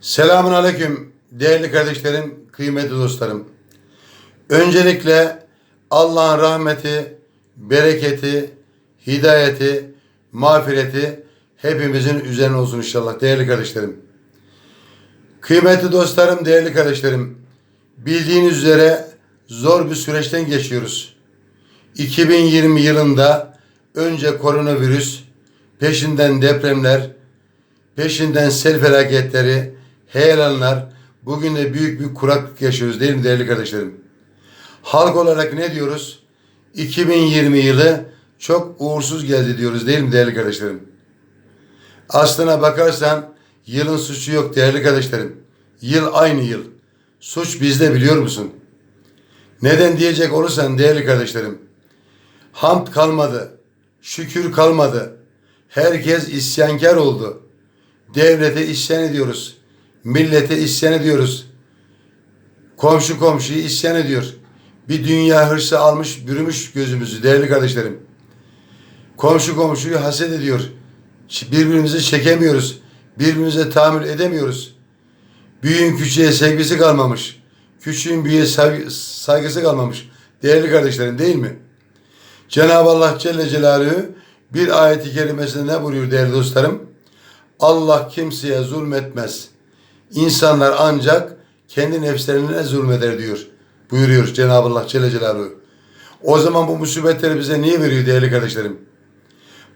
Selamun Aleyküm değerli kardeşlerim, kıymetli dostlarım. Öncelikle Allah'ın rahmeti, bereketi, hidayeti, mağfireti hepimizin üzerine olsun inşallah değerli kardeşlerim. Kıymetli dostlarım, değerli kardeşlerim. Bildiğiniz üzere zor bir süreçten geçiyoruz. 2020 yılında önce koronavirüs, peşinden depremler, peşinden sel felaketleri, heyelanlar, bugün de büyük bir kuraklık yaşıyoruz değil mi değerli kardeşlerim? Halk olarak ne diyoruz? 2020 yılı çok uğursuz geldi diyoruz değil mi değerli kardeşlerim? Aslına bakarsan yılın suçu yok değerli kardeşlerim. Yıl aynı yıl. Suç bizde biliyor musun? Neden diyecek olursan değerli kardeşlerim. Hamd kalmadı. Şükür kalmadı. Herkes isyankar oldu. Devlete isyan ediyoruz. Millete isyan ediyoruz. Komşu komşuyu isyan ediyor. Bir dünya hırsı almış, bürümüş gözümüzü değerli kardeşlerim. Komşu komşuyu haset ediyor. Birbirimizi çekemiyoruz. Birbirimize tahammül edemiyoruz. Büyüğün küçüğe sevgisi kalmamış. Küçüğün büyüğe saygı- saygısı kalmamış. Değerli kardeşlerim değil mi? Cenab-ı Allah Celle Celaluhu bir ayeti kerimesinde ne buyuruyor değerli dostlarım? Allah kimseye zulmetmez. İnsanlar ancak kendi nefslerine zulmeder diyor. Buyuruyor Cenab-ı Allah Celle Celaluhu. O zaman bu musibetleri bize niye veriyor değerli kardeşlerim?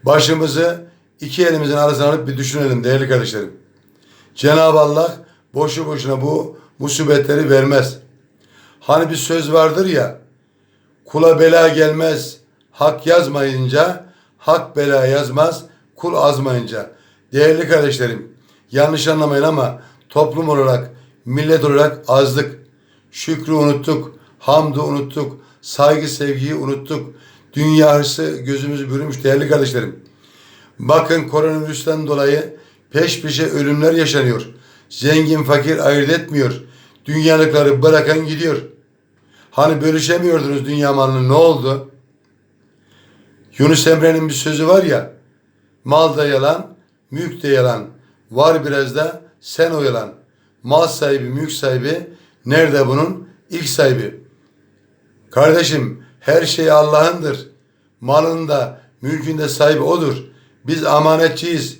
Başımızı iki elimizin arasına alıp bir düşünelim değerli kardeşlerim. Cenab-ı Allah boşu boşuna bu musibetleri vermez. Hani bir söz vardır ya, kula bela gelmez, hak yazmayınca, hak bela yazmaz, kul azmayınca. Değerli kardeşlerim, yanlış anlamayın ama toplum olarak, millet olarak azdık. Şükrü unuttuk, hamdı unuttuk, saygı sevgiyi unuttuk. Dünya hırsı gözümüzü bürümüş değerli kardeşlerim. Bakın koronavirüsten dolayı peş peşe ölümler yaşanıyor. Zengin fakir ayırt etmiyor. Dünyalıkları bırakan gidiyor. Hani bölüşemiyordunuz dünya malını ne oldu? Yunus Emre'nin bir sözü var ya. Mal da yalan, mülk de yalan. Var biraz da sen oyalan. Mal sahibi, mülk sahibi nerede bunun? ilk sahibi. Kardeşim her şey Allah'ındır. Malın da mülkün de sahibi odur. Biz amanetçiyiz.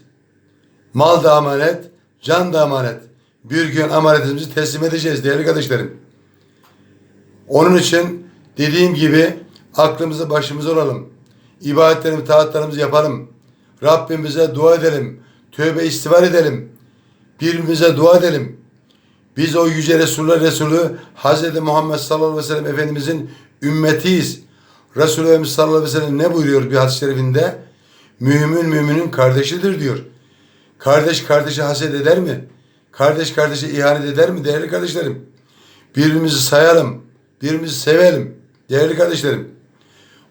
Mal da amanet, can da amanet. Bir gün amanetimizi teslim edeceğiz değerli kardeşlerim. Onun için dediğim gibi aklımızı başımıza alalım. İbadetlerimizi, taatlarımızı yapalım. Rabbimize dua edelim. Tövbe istiğfar edelim. Birbirimize dua edelim. Biz o yüce Resulullah Resulü Hz. Muhammed sallallahu aleyhi ve sellem Efendimizin ümmetiyiz. Resulü Efendimiz sallallahu aleyhi ve sellem ne buyuruyor bir hadis-i şerifinde? Mümin müminin kardeşidir diyor. Kardeş kardeşe haset eder mi? Kardeş kardeşe ihanet eder mi değerli kardeşlerim? Birbirimizi sayalım, birbirimizi sevelim değerli kardeşlerim.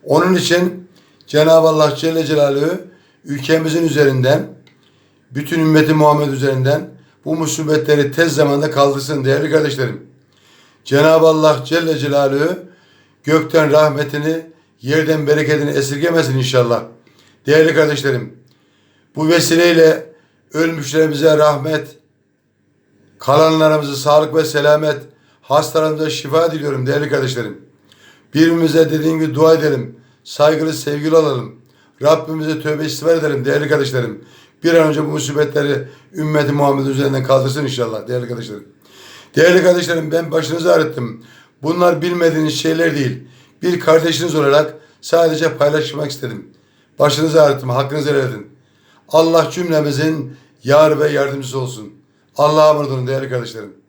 Onun için Cenab-ı Allah Celle Celaluhu ülkemizin üzerinden, bütün ümmeti Muhammed üzerinden bu musibetleri tez zamanda kaldırsın değerli kardeşlerim. Cenab-ı Allah Celle Celaluhu gökten rahmetini, yerden bereketini esirgemesin inşallah. Değerli kardeşlerim, bu vesileyle ölmüşlerimize rahmet, kalanlarımıza sağlık ve selamet, hastalarımıza şifa diliyorum değerli kardeşlerim. Birbirimize dediğim gibi dua edelim. Saygılı, sevgili olalım. Rabbimize tövbe istiğfar edelim değerli kardeşlerim. Bir an önce bu musibetleri ümmeti Muhammed üzerinden kaldırsın inşallah değerli kardeşlerim. Değerli kardeşlerim ben başınızı ağrıttım. Bunlar bilmediğiniz şeyler değil. Bir kardeşiniz olarak sadece paylaşmak istedim. Başınızı ağrıttım, hakkınızı helal edin. Allah cümlemizin yar ve yardımcısı olsun. Allah'a emanet olun değerli kardeşlerim.